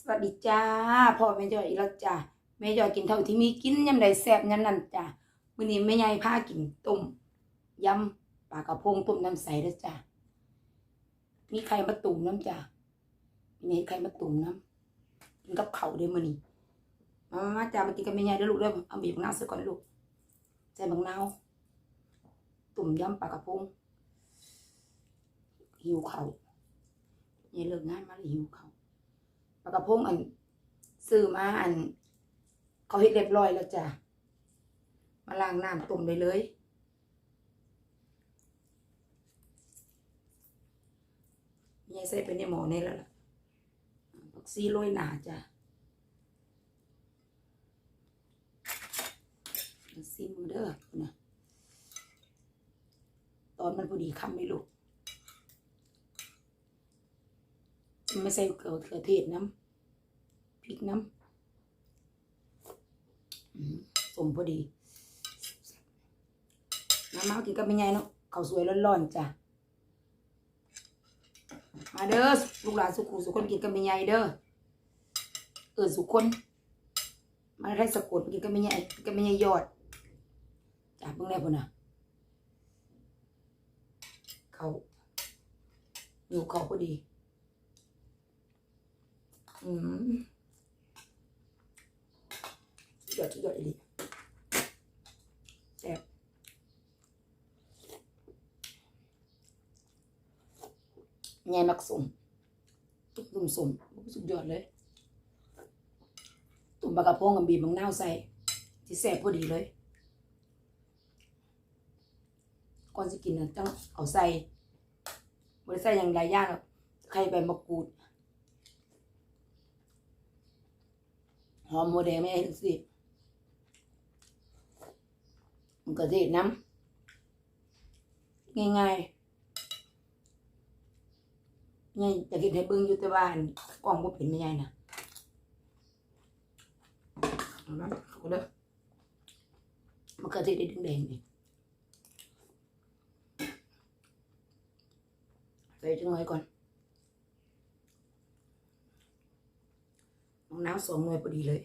สวัสดีจ้าพ่อแม่จอยอีกแล้วจ้าแม่จอยกินเท่าที่มีกินยำใดแซ่บยำนั้นจ้ามื้อนี้แม่ใหญ่พากินต้มยำปลากระพงต้มน้ำใสเด้อจ้ามีไข่มะตุ่มน้ำจ้ามีไข่มะตุ่มน้ำกินกับเขาเด้อมื้อนี้มามาจ้ามากินกับแม่ใหญ่เด้อลูกด้อเอาบีบมะนาวซะก่อนลูกใส่มะนาวต้มยำปลากระพงหิวเข้าเนี่ยเลิกงานมาแล้วหิวเข้า วปลากระพงอันซื้อมาอัน เขาเฮ็ดเรียบร้อยแล้วจ้ะมาล้างน้ำต้มได้เลยยายใส่ไปในหม้อนี่แล้วล่ะผักซีโรยหนาจ้ะซีมือเด้อนะตอนมันพอดีคำไม่ลูก ไม่ใส่เกลือเกลือเทศน้ำพริกน้ำสมพอดีน้ำมากินกับไม่ไงเนาะเขาสวยร้อนๆจ้ะมาเด้อลูกหลานสุขุสุคนกินกับไม่ไงเด้อเออสุคนมาได้สะกดกินกับไม่ไงกินกับไม่ไงยอดจ้ะเพิ่งได้พุ่นน่ะเขาอยู่เขาพอดี อืมยอดสุดยอดอีหลีแซ่บไงมักสมตุ่มตุ่มสมสุดยอดเลย ตุ่มปลากระพงกับบีบมังนาวใส่ที่แซ่บพอดีเลยก่อนสิกินนะต้องเอาใส่บริใส่อย่างไรย่างหรอกใครใบมะกรูด หอมหัวแดงไม่ให้สิมันก็เทศน้ำง่ายง่ายๆง่ายจะกินให้เบิ่งอยู่แต่บ้านกล้องก็เป็นไม่ใหญ่นะเอาละเอาเด้อมันก็เทศได้แดงๆนี่ใส่จังไว้ก่อน น้องน้ำสองหน่วยพอดีเลย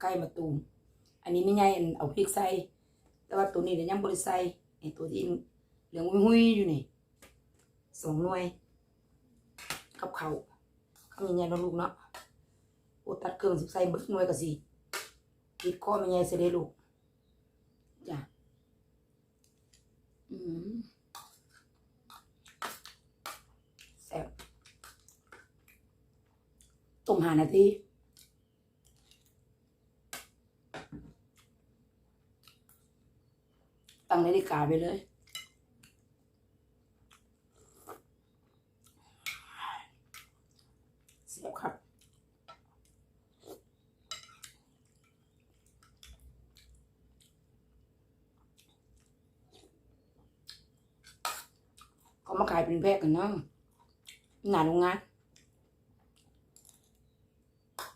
ไก่มาตูม อันนี้ไม่ใหญ่อันเอาพริกใส่ แต่ว่าตัวนี้เดี๋ยวยังบริใส่ไอตัวที่เหลืองหุ้ยอยู่นี่สองหน่วย กับเขาข้างใหญ่ๆนะลูกเนาะโอตัดเครื่องสิใส่บิดหน่วยก็สิคิดข้อไม่ใหญ่เสียได้ลูกจ้ะอืม แซ่บ ต้มหานาทีตั้งนาฬิกาไปเลยแซ่บครับเขามาขายเป็นแพ็คกันเนาะหนาโรงงาน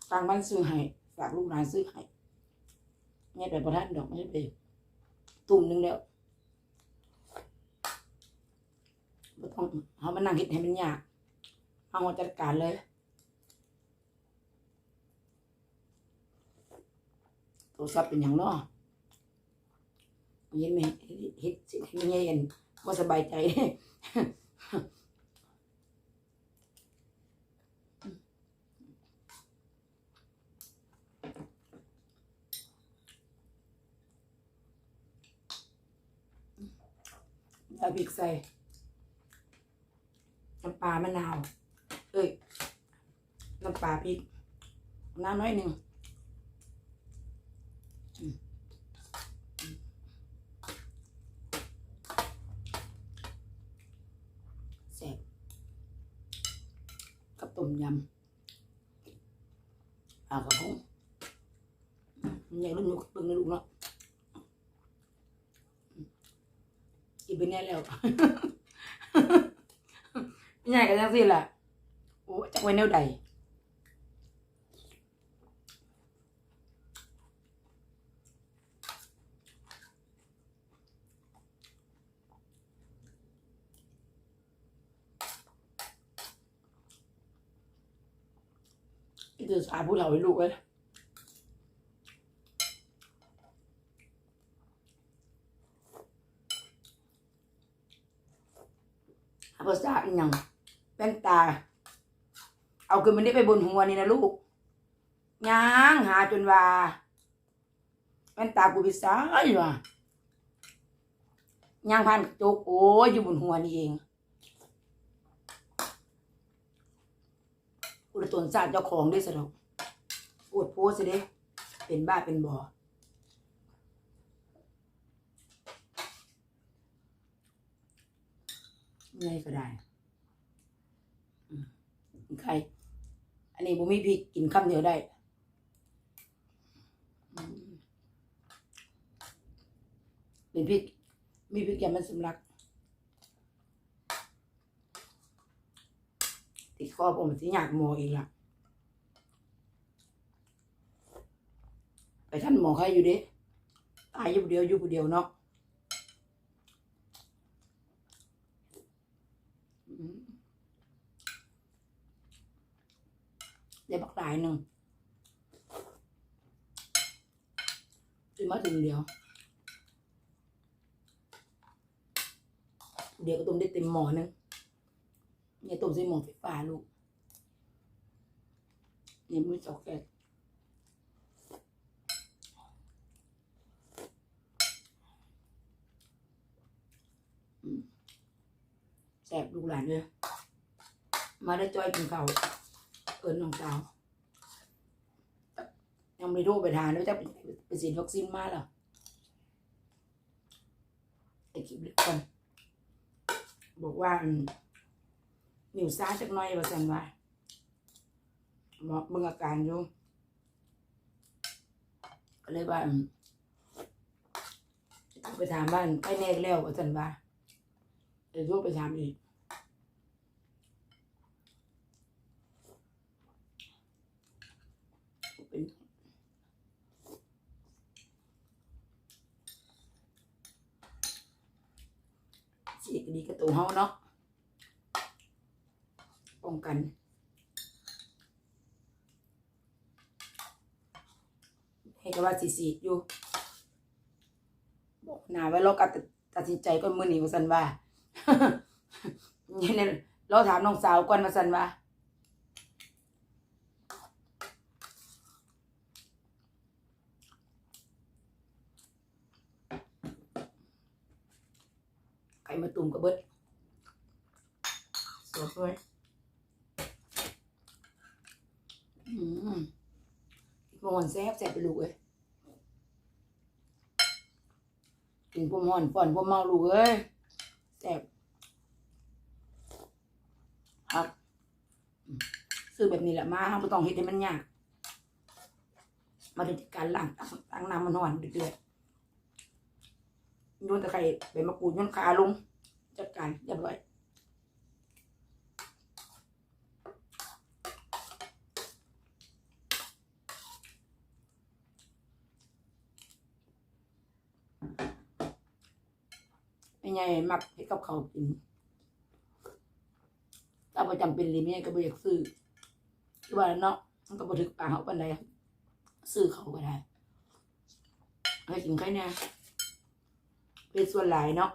ทางบ้านซื้อให้ฝากลูกหลานซื้อให้เนี่ยไปประทานดอกไม่ใช่ไปตุ่มหนึงแล้วบ่ต้องเขามานั่งคิดให้มันยากเอาจัดการเลยโทรศัพท์เป็นอย่างนาะเห็นไหมเห็นสิไม่เห็นว่าสบายใจ ใส่พริกใส่น้ำปลามะนาว เอ้ย น้ำปลาพริก น้ำน้อยหนึ่งแซ่บกับต้มยำปลากระพงมันใหญ่รุ่นยู่เบิ่งนลูกเนาะ ไปแน่แล้วใหญ่กันจังสิล่ะโอ้จักไว้แนวใด就是俺不老会录了。 อีหยังแว่นตา เอาขึ้นมันได้ไปบนหัวนี่นะลูกย่างหาจนว่าแว่นตากูพิสายว่ะย่างพันกระจกโอ้ยอยู่บนหัวนี่เองอุตตนศาสตร์เจ้าของด้วยสะดอกปวดโพสิเด้เป็นบ้าเป็นบ่อไงก็ได้ ใครอันนี้บุมีพริกกินคำเดียวได้เป็นพริกมีพริกแกงมันสำลักติดคอผมสิอยากหมออีกละไปท่านหมอใครอยู่ดิตายอยู่เดียวอยู่เดียวเนาะอืมได้บักหลายหนึ่งซื้อมาถึงเดียว เดี๋ยวก็ต้มได้เต็มหม้อนึงเนี่ยต้มใส่หม้อไฟฟ้าลูกเนี่ยมือสอกแกะแสบลูกหลานเลยมาได้จอยกินข้าเอิญน้องสาว ยังไม่รู้ไปทานด้วยจะไปฉีดวัคซีนมาหรอไอ้คลิปเล็กคนบอกว่าอืมนิ้วซ้าจักหน้อยว่าสันว่าหมอเบิ่งอาการอยู่ก็เลยว่าไปถามบ้านใกล้แน่แล้วว่าสันว่าเดี๋ยวโทรไปถามอีกเป็น ฉีก็ดีกับตัวเฮาเนาะป้องกันให้ก็ว่าสีสีอยู่บอกหนาไว้เราก็ตัดสินใจก็มือหนีมาสันว่าเนี่ยเราถามน้องสาวก่อนมาสันว่า มาตุ่มกับเบิดสดด้วยอืมพวกมันแซ่บแซ่บไปลูกเอ้ยกินพวกมันป่อนพวกเมาลูกเอ้ยแซ่บครับซื้อแบบนี้แหละมาห้ามต้องเฮ็ดให้มันยากมาดูการล้างตังตังน้ำมันหอนเดือดๆโยนตะไคร้ใบมะกรูดโยนขาลง จัดการเรียบร้อยไม่ไงมักให้กับเขากินถ้าประจำเป็นเลยไม่ไงก็บ่อยากซื้อคือว่าเนาะมันก็บ่ถึกปากเขาปานใดซื้อเขาก็ได้ให้กินแค่เนี้ยเป็นส่วนหลายเนาะ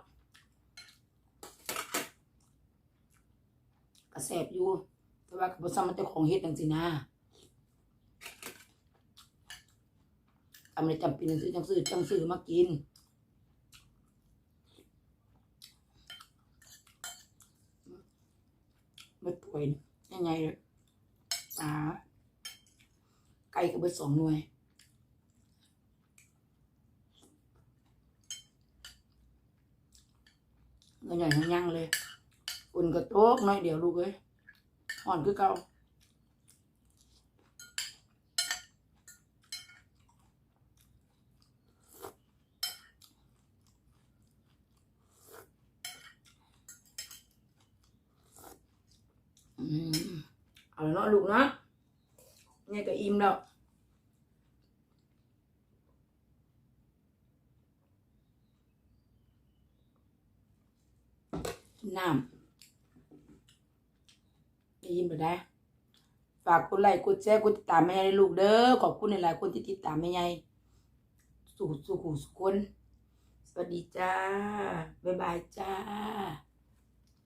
กระแสบอยู่ แต่ว่ากับบซ้ำมันเจ้าของเฮ็ดจังสินะทำในจำเป็นซื้อจังซื้อจังซื้อมากินไม่ป่วยยังไงเลยตาไก่กับเบิดสองหน่วยเงินใหญ่ทั้งยังเลยอุ่ ก็โต๊กน้อยเดียวลูกเอ้ยอ่อนคือเก่าอืมเอาแล้วเนาะลูกเนาะเนี่ยก็อิ่มแล้วกิน น้ำได้ยินไปได้ฝากกดไลค์กดแชร์กดติดตามแม่ใหญ่ด้วยลูกเด้อขอบคุณหลายๆคนที่ติดตามแม่ใหญ่สู่สู่หูสุขคน สวัสดีจ้า บ๊ายบายจ้า